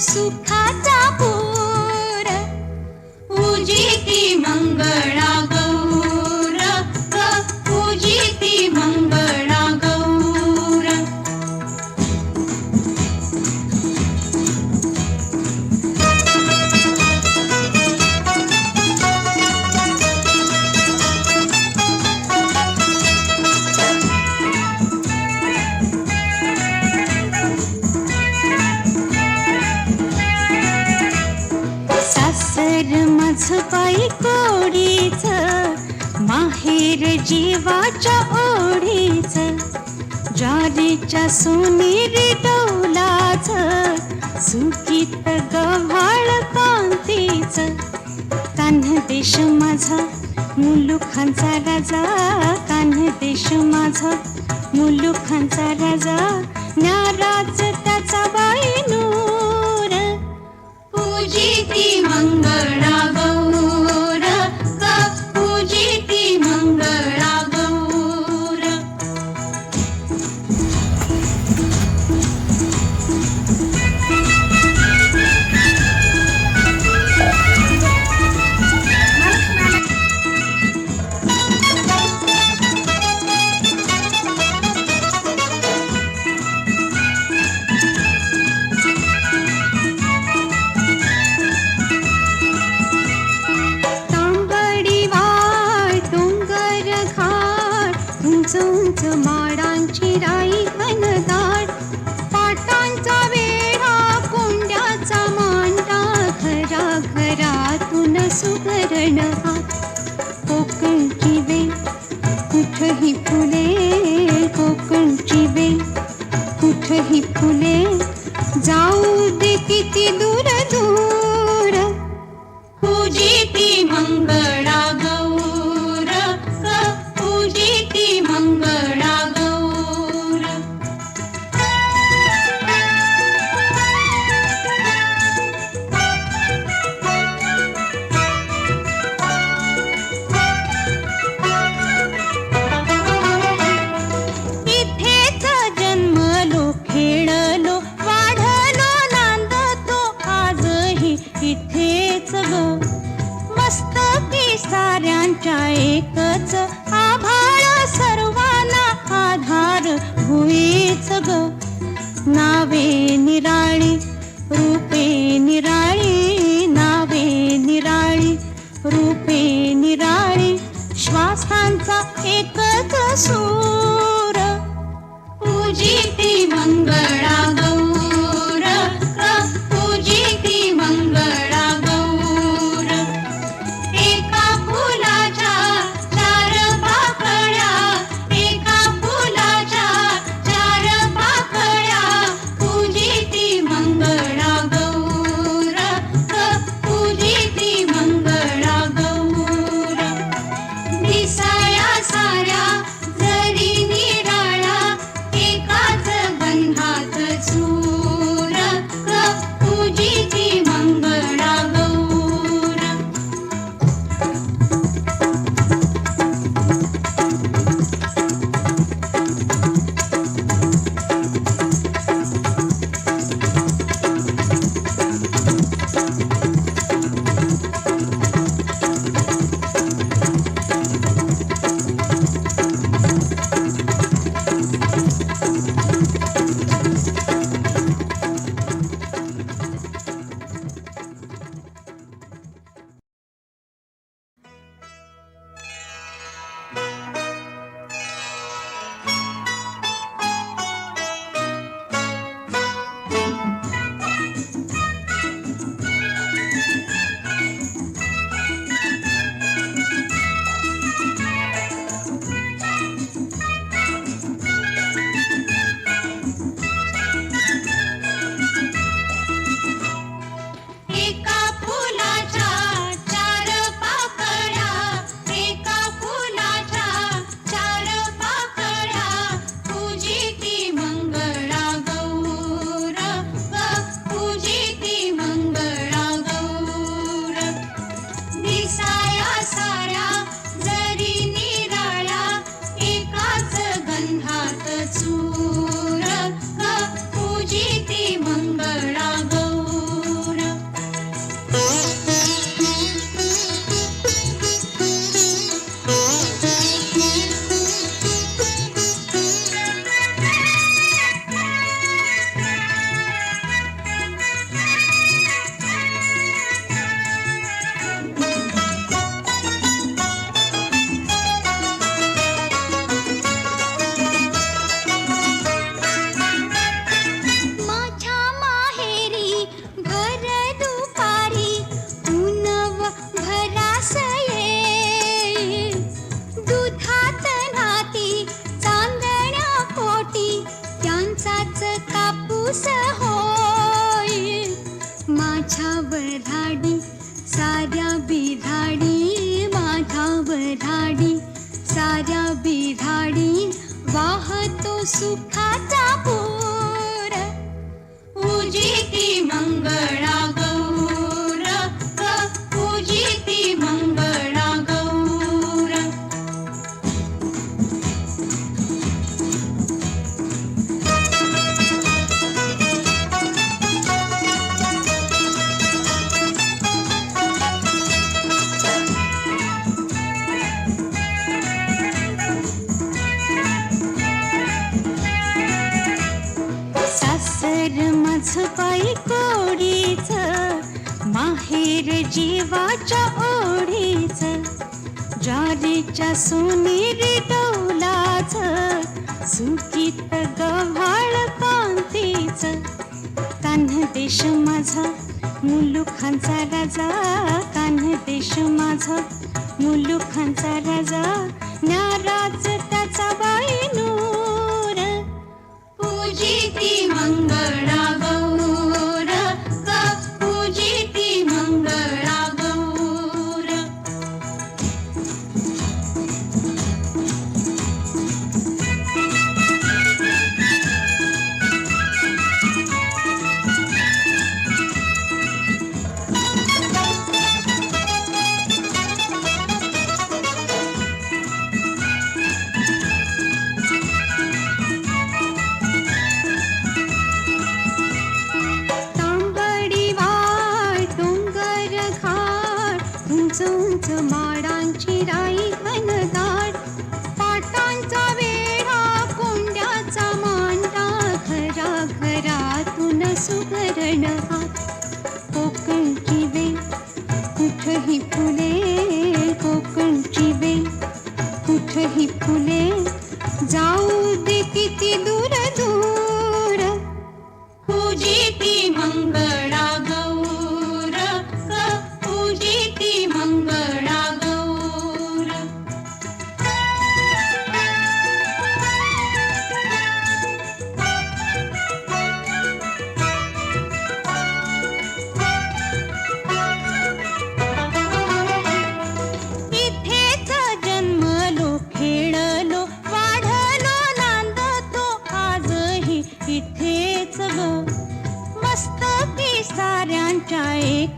সুখাটা वीर जीवाच्या ओढीच ज्वारीच्या सोनेरी डौलाच सुगीत गव्हाळ कांतीच. कान्ह देश माझा मुलुखांचा राजा कान्ह देश माझा सर्वांच्या एकच सुखाचा पूर. पूजिती मंगळा पायी कोडीच माहेर जीवाच्या ओढीच ज्वारीच्या सोनेरी डौलाच सुकीत गव्हाळ कांतीच कान्ह देश माझा मुलुखांचा राजा कान्ह देश माझा मुलुखांचा राजा नाराज त्याचा बाई नूर. पूजिती मंगळा कुठही फुले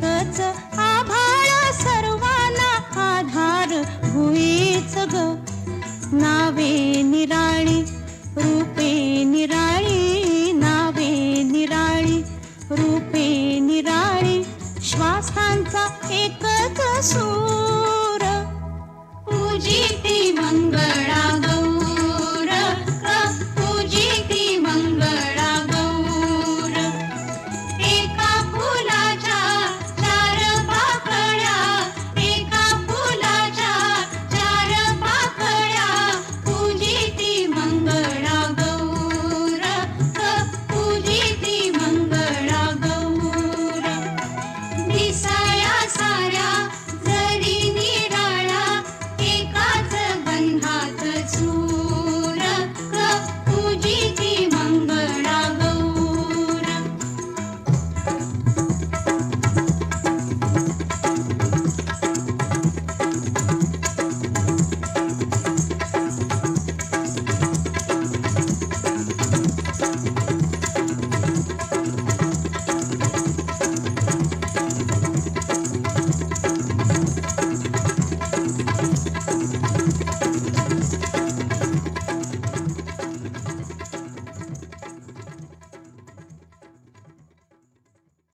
কাঁচা